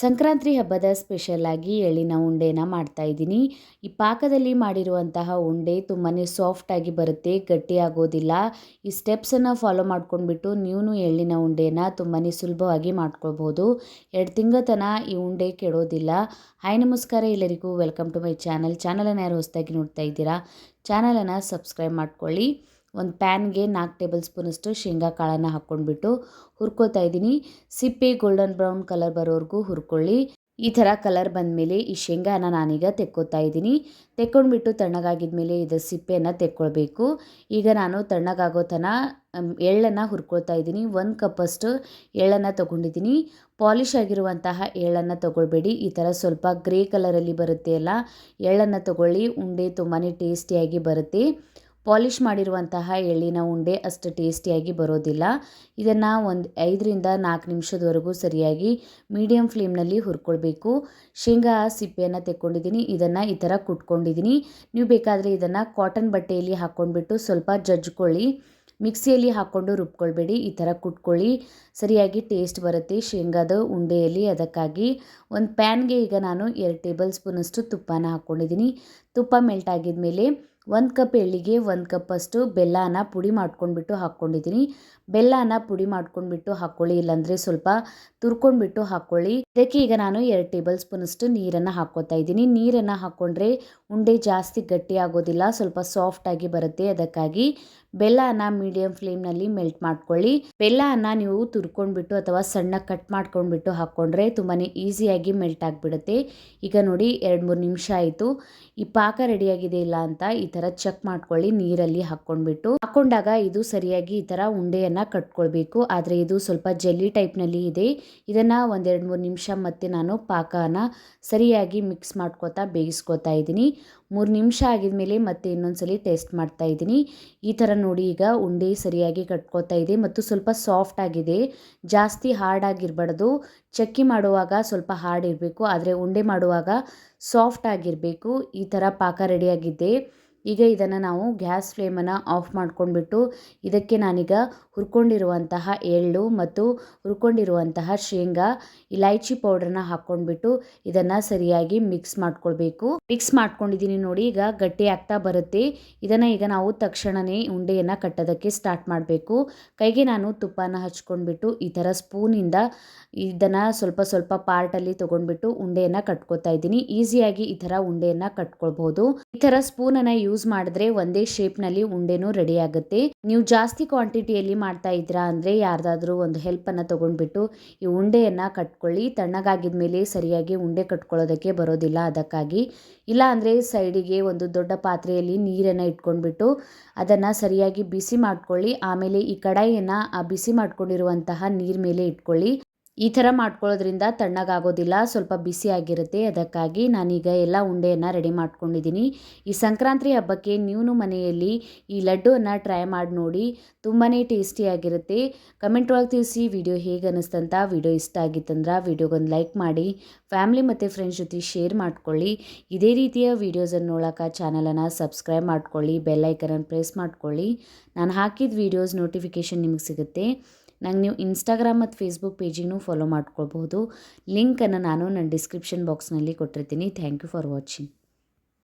ಸಂಕ್ರಾಂತಿ ಹಬ್ಬದ ಸ್ಪೆಷಲ್ಲಾಗಿ ಎಳ್ಳಿನ ಉಂಡೆನ ಮಾಡ್ತಾ ಇದ್ದೀನಿ. ಈ ಪಾಕದಲ್ಲಿ ಮಾಡಿರುವಂತಹ ಉಂಡೆ ತುಂಬಾ ಸಾಫ್ಟಾಗಿ ಬರುತ್ತೆ, ಗಟ್ಟಿ ಆಗೋದಿಲ್ಲ. ಈ ಸ್ಟೆಪ್ಸನ್ನು ಫಾಲೋ ಮಾಡ್ಕೊಂಡ್ಬಿಟ್ಟು ನೀವು ಎಳ್ಳಿನ ಉಂಡೆನ ತುಂಬಾ ಸುಲಭವಾಗಿ ಮಾಡ್ಕೊಳ್ಬೋದು ಎರಡು ತಿಂಗಳ ತನಕ ಈ ಉಂಡೆ ಕೆಡೋದಿಲ್ಲ. ಹಾಯ್ ನಮಸ್ಕಾರ ಎಲ್ಲರಿಗೂ ವೆಲ್ಕಮ್ ಟು ಮೈ ಚಾನಲ್ ಚಾನಲನ್ನು ಯಾರು ಹೊಸದಾಗಿ ನೋಡ್ತಾ ಇದ್ದೀರಾ ಚಾನಲನ್ನು ಸಬ್ಸ್ಕ್ರೈಬ್ ಮಾಡ್ಕೊಳ್ಳಿ. ಒಂದು ಪ್ಯಾನ್ಗೆ ನಾಲ್ಕು ಟೇಬಲ್ ಸ್ಪೂನಷ್ಟು ಶೇಂಗಾ ಕಾಳನ್ನು ಹಾಕ್ಕೊಂಡ್ಬಿಟ್ಟು ಹುರ್ಕೋತಾ ಇದ್ದೀನಿ. ಸಿಪ್ಪೆ ಗೋಲ್ಡನ್ ಬ್ರೌನ್ ಕಲರ್ ಬರೋವರೆಗೂ ಹುರ್ಕೊಳ್ಳಿ. ಈ ಥರ ಕಲರ್ ಬಂದಮೇಲೆ ಈ ಶೇಂಗಾನ ನಾನೀಗ ತೆಕ್ಕೋತಾ ಇದ್ದೀನಿ. ತೆಕ್ಕೊಂಡ್ಬಿಟ್ಟು ತಣ್ಣಗಾಗಿದ್ಮೇಲೆ ಇದರ ಸಿಪ್ಪೆಯನ್ನು ತೆಕ್ಕೊಳ್ಬೇಕು. ಈಗ ನಾನು ತಣ್ಣಗಾಗೋ ತನ ಎಳ್ಳನ್ನು ಹುರ್ಕೊಳ್ತಾ ಇದ್ದೀನಿ. ಒಂದು ಕಪ್ಪಷ್ಟು ಎಳ್ಳನ್ನು ತೊಗೊಂಡಿದ್ದೀನಿ. ಪಾಲಿಷ್ ಆಗಿರುವಂತಹ ಎಳ್ಳನ್ನು ತೊಗೊಳ್ಬೇಡಿ. ಈ ಥರ ಸ್ವಲ್ಪ ಗ್ರೇ ಕಲರಲ್ಲಿ ಬರುತ್ತೆ ಅಲ್ಲ? ಎಳ್ಳನ್ನು ತೊಗೊಳ್ಳಿ. ಉಂಡೆ ತುಂಬಾ ಟೇಸ್ಟಿಯಾಗಿ ಬರುತ್ತೆ. ಪಾಲಿಷ್ ಮಾಡಿರುವಂತಹ ಎಳ್ಳಿನ ಉಂಡೆ ಅಷ್ಟು ಟೇಸ್ಟಿಯಾಗಿ ಬರೋದಿಲ್ಲ. ಇದನ್ನು ಒಂದು ಐದರಿಂದ ನಾಲ್ಕು ನಿಮಿಷದವರೆಗೂ ಸರಿಯಾಗಿ ಮೀಡಿಯಮ್ ಫ್ಲೇಮ್ನಲ್ಲಿ ಹುರ್ಕೊಳ್ಬೇಕು. ಶೇಂಗಾ ಸಿಪ್ಪೆಯನ್ನು ತೆಕ್ಕೊಂಡಿದ್ದೀನಿ. ಇದನ್ನು ಈ ಥರ ಕುಟ್ಕೊಂಡಿದ್ದೀನಿ. ನೀವು ಬೇಕಾದರೆ ಇದನ್ನು ಕಾಟನ್ ಬಟ್ಟೆಯಲ್ಲಿ ಹಾಕ್ಕೊಂಡ್ಬಿಟ್ಟು ಸ್ವಲ್ಪ ಜಜ್ಕೊಳ್ಳಿ. ಮಿಕ್ಸಿಯಲ್ಲಿ ಹಾಕ್ಕೊಂಡು ರುಬ್ಕೊಳ್ಬೇಡಿ. ಈ ಥರ ಕುಟ್ಕೊಳ್ಳಿ. ಸರಿಯಾಗಿ ಟೇಸ್ಟ್ ಬರುತ್ತೆ ಶೇಂಗಾದ ಉಂಡೆಯಲ್ಲಿ. ಅದಕ್ಕಾಗಿ ಒಂದು ಪ್ಯಾನ್ಗೆ ಈಗ ನಾನು ಎರಡು ಟೇಬಲ್ ಸ್ಪೂನಷ್ಟು ತುಪ್ಪನ ಹಾಕ್ಕೊಂಡಿದ್ದೀನಿ. ತುಪ್ಪ ಮೆಲ್ಟ್ ಆಗಿದ ಮೇಲೆ ಒಂದು ಕಪ್ ಎಳ್ಳಿಗೆ ಒಂದು ಕಪ್ಪಷ್ಟು ಬೆಲ್ಲನ ಪುಡಿ ಮಾಡ್ಕೊಂಡ್ಬಿಟ್ಟು ಹಾಕ್ಕೊಂಡಿದ್ದೀನಿ. ಬೆಲ್ಲನ ಪುಡಿ ಮಾಡ್ಕೊಂಡ್ಬಿಟ್ಟು ಹಾಕ್ಕೊಳ್ಳಿ ಇಲ್ಲಾಂದರೆ ಸ್ವಲ್ಪ ತುರ್ಕೊಂಡ್ಬಿಟ್ಟು ಹಾಕ್ಕೊಳ್ಳಿ ಇದಕ್ಕೆ ಈಗ ನಾನು ಎರಡು ಟೇಬಲ್ ಸ್ಪೂನಷ್ಟು ನೀರನ್ನು ಹಾಕ್ಕೋತಾ ಇದ್ದೀನಿ. ನೀರನ್ನು ಹಾಕ್ಕೊಂಡ್ರೆ ಉಂಡೆ ಜಾಸ್ತಿ ಗಟ್ಟಿ ಆಗೋದಿಲ್ಲ, ಸ್ವಲ್ಪ ಸಾಫ್ಟಾಗಿ ಬರುತ್ತೆ. ಅದಕ್ಕಾಗಿ ಬೆಲ್ಲನ ಮೀಡಿಯಂ ಫ್ಲೇಮ್ನಲ್ಲಿ ಮೆಲ್ಟ್ ಮಾಡ್ಕೊಳ್ಳಿ. ಬೆಲ್ಲನ ನೀವು ತುರ್ಕೊಂಡ್ಬಿಟ್ಟು ಅಥವಾ ಸಣ್ಣ ಕಟ್ ಮಾಡ್ಕೊಂಡ್ಬಿಟ್ಟು ಹಾಕ್ಕೊಂಡ್ರೆ ತುಂಬಾ ಈಸಿಯಾಗಿ ಮೆಲ್ಟ್ ಆಗಿಬಿಡುತ್ತೆ. ಈಗ ನೋಡಿ, ಎರಡು ಮೂರು ನಿಮಿಷ ಆಯಿತು. ಈ ಪಾಕ ರೆಡಿಯಾಗಿದೆ ಇಲ್ಲ ಅಂತ ಈ ಥರ ಚೆಕ್ ಮಾಡ್ಕೊಳ್ಳಿ, ನೀರಲ್ಲಿ ಹಾಕ್ಕೊಂಡ್ಬಿಟ್ಟು. ಹಾಕ್ಕೊಂಡಾಗ ಇದು ಸರಿಯಾಗಿ ಈ ಥರ ಉಂಡೆಯನ್ನು ಕಟ್ಕೊಳ್ಬೇಕು. ಆದರೆ ಇದು ಸ್ವಲ್ಪ ಜೆಲ್ಲಿ ಟೈಪ್ನಲ್ಲಿ ಇದೆ. ಇದನ್ನು ಒಂದೆರಡು ಮೂರು ನಿಮಿಷ ಮತ್ತೆ ನಾನು ಪಾಕನ ಸರಿಯಾಗಿ ಮಿಕ್ಸ್ ಮಾಡ್ಕೋತಾ ಬೇಯಿಸ್ಕೊತಾ ಇದ್ದೀನಿ. ಮೂರು ನಿಮಿಷ ಆಗಿದ ಮೇಲೆ ಮತ್ತೆ ಇನ್ನೊಂದ್ಸಲಿ ಟೇಸ್ಟ್ ಮಾಡ್ತಾ ಇದ್ದೀನಿ. ಈ ಥರ ನೋಡಿ ಈಗ ಉಂಡೆ ಸರಿಯಾಗಿ ಕಟ್ಕೋತಾ ಇದೆ ಮತ್ತು ಸ್ವಲ್ಪ ಸಾಫ್ಟ್ ಆಗಿದೆ. ಜಾಸ್ತಿ ಹಾರ್ಡ್ ಆಗಿರಬಾರ್ದು ಚಕ್ಕಿ ಮಾಡುವಾಗ ಸ್ವಲ್ಪ ಹಾರ್ಡ್ ಇರಬೇಕು. ಆದರೆ ಉಂಡೆ ಮಾಡುವಾಗ ಸಾಫ್ಟ್ ಆಗಿರಬೇಕು. ಈ ಥರ ಪಾಕ ರೆಡಿಯಾಗಿದೆ ಈಗ ಇದನ್ನು ನಾವು ಗ್ಯಾಸ್ ಫ್ಲೇಮನ್ನು ಆಫ್ ಮಾಡ್ಕೊಂಡ್ಬಿಟ್ಟು ಇದಕ್ಕೆ ನಾನೀಗ ಹುರ್ಕೊಂಡಿರುವಂತಹ ಎಳ್ಳು ಮತ್ತು ಹುರ್ಕೊಂಡಿರುವಂತಹ ಶೇಂಗಾ ಇಲೈಚಿ ಪೌಡ್ರನ್ನ ಹಾಕ್ಕೊಂಡ್ಬಿಟ್ಟು ಇದನ್ನು ಸರಿಯಾಗಿ ಮಿಕ್ಸ್ ಮಾಡ್ಕೊಳ್ಬೇಕು. ಮಿಕ್ಸ್ ಮಾಡ್ಕೊಂಡಿದ್ದೀನಿ ನೋಡಿ, ಈಗ ಗಟ್ಟಿ ಆಗ್ತಾ ಬರುತ್ತೆ. ಇದನ್ನು ಈಗ ನಾವು ತಕ್ಷಣವೇ ಉಂಡೆಯನ್ನು ಕಟ್ಟೋದಕ್ಕೆ ಸ್ಟಾರ್ಟ್ ಮಾಡಬೇಕು. ಕೈಗೆ ನಾನು ತುಪ್ಪನ ಹಚ್ಕೊಂಡ್ಬಿಟ್ಟು ಈ ಥರ ಸ್ಪೂನಿಂದ ಇದನ್ನು ಸ್ವಲ್ಪ ಸ್ವಲ್ಪ ಪಾರ್ಟಲ್ಲಿ ತೊಗೊಂಡ್ಬಿಟ್ಟು ಉಂಡೆಯನ್ನು ಕಟ್ಕೋತಾ ಇದ್ದೀನಿ. ಈಸಿಯಾಗಿ ಈ ಥರ ಉಂಡೆಯನ್ನು ಕಟ್ಕೊಳ್ಬೋದು. ಈ ಥರ ಸ್ಪೂನನ್ನು ಯೂಸ್ ಮಾಡಿದ್ರೆ ಒಂದೇ ಶೇಪ್ನಲ್ಲಿ ಉಂಡೆನೂ ರೆಡಿ ಆಗುತ್ತೆ. ನೀವು ಜಾಸ್ತಿ ಕ್ವಾಂಟಿಟಿಯಲ್ಲಿ ಮಾಡ್ತಾ ಇದ್ದೀರಾ ಅಂದರೆ ಯಾರ್ದಾದ್ರೂ ಒಂದು ಹೆಲ್ಪನ್ನು ತೊಗೊಂಡ್ಬಿಟ್ಟು ಈ ಉಂಡೆಯನ್ನು ಕಟ್ಕೊಳ್ಳಿ. ತಣ್ಣಗಾಗಿದ ಮೇಲೆ ಸರಿಯಾಗಿ ಉಂಡೆ ಕಟ್ಕೊಳ್ಳೋದಕ್ಕೆ ಬರೋದಿಲ್ಲ ಅದಕ್ಕಾಗಿ. ಇಲ್ಲ ಅಂದರೆ ಸೈಡಿಗೆ ಒಂದು ದೊಡ್ಡ ಪಾತ್ರೆಯಲ್ಲಿ ನೀರನ್ನು ಇಟ್ಕೊಂಡ್ಬಿಟ್ಟು ಅದನ್ನು ಸರಿಯಾಗಿ ಬಿಸಿ ಮಾಡ್ಕೊಳ್ಳಿ. ಆಮೇಲೆ ಈ ಕಡಾಯಿಯನ್ನು ಆ ಬಿಸಿ ಮಾಡ್ಕೊಂಡಿರುವಂತಹ ನೀರು ಮೇಲೆ ಇಟ್ಕೊಳ್ಳಿ. ಈ ಥರ ಮಾಡ್ಕೊಳ್ಳೋದ್ರಿಂದ ತಣ್ಣಗಾಗೋದಿಲ್ಲ, ಸ್ವಲ್ಪ ಬಿಸಿಯಾಗಿರುತ್ತೆ ಅದಕ್ಕಾಗಿ ನಾನೀಗ ಎಲ್ಲ ಉಂಡೆಯನ್ನು ರೆಡಿ ಮಾಡ್ಕೊಂಡಿದ್ದೀನಿ. ಈ ಸಂಕ್ರಾಂತಿ ಹಬ್ಬಕ್ಕೆ ನೀವು ಮನೆಯಲ್ಲಿ ಈ ಲಡ್ಡುವನ್ನು ಟ್ರೈ ಮಾಡಿ ನೋಡಿ. ತುಂಬಾ ಟೇಸ್ಟಿಯಾಗಿರುತ್ತೆ ಕಮೆಂಟ್ ಒಳಗೆ ತಿಳಿಸಿ ವಿಡಿಯೋ ಹೇಗೆ ಅನ್ನಿಸ್ತಂತ ವಿಡಿಯೋ ಇಷ್ಟ ಆಗಿತ್ತಂದ್ರೆ ವಿಡಿಯೋಗೊಂದು ಲೈಕ್ ಮಾಡಿ, ಫ್ಯಾಮ್ಲಿ ಮತ್ತು ಫ್ರೆಂಡ್ಸ್ ಜೊತೆ ಶೇರ್ ಮಾಡ್ಕೊಳ್ಳಿ. ಇದೇ ರೀತಿಯ ವೀಡಿಯೋಸನ್ನು ನೋಡೋಕೆ ಚಾನಲನ್ನು ಸಬ್ಸ್ಕ್ರೈಬ್ ಮಾಡ್ಕೊಳ್ಳಿ ಬೆಲ್ಲೈಕನನ್ನು ಪ್ರೆಸ್ ಮಾಡ್ಕೊಳ್ಳಿ. ನಾನು ಹಾಕಿದ ವೀಡಿಯೋಸ್ ನೋಟಿಫಿಕೇಷನ್ ನಿಮಗೆ ಸಿಗುತ್ತೆ. ನಂಗೆ ನೀವು ಇನ್ಸ್ಟಾಗ್ರಾಮ್ ಮತ್ತು ಫೇಸ್ಬುಕ್ ಪೇಜಿಗೂ ಫಾಲೋ ಮಾಡ್ಕೊಳ್ಬಹುದು. ಲಿಂಕನ್ನು ನಾನು ನನ್ನ ಡಿಸ್ಕ್ರಿಪ್ಷನ್ ಬಾಕ್ಸ್ನಲ್ಲಿ ಕೊಟ್ಟಿರ್ತೀನಿ. Thank you for watching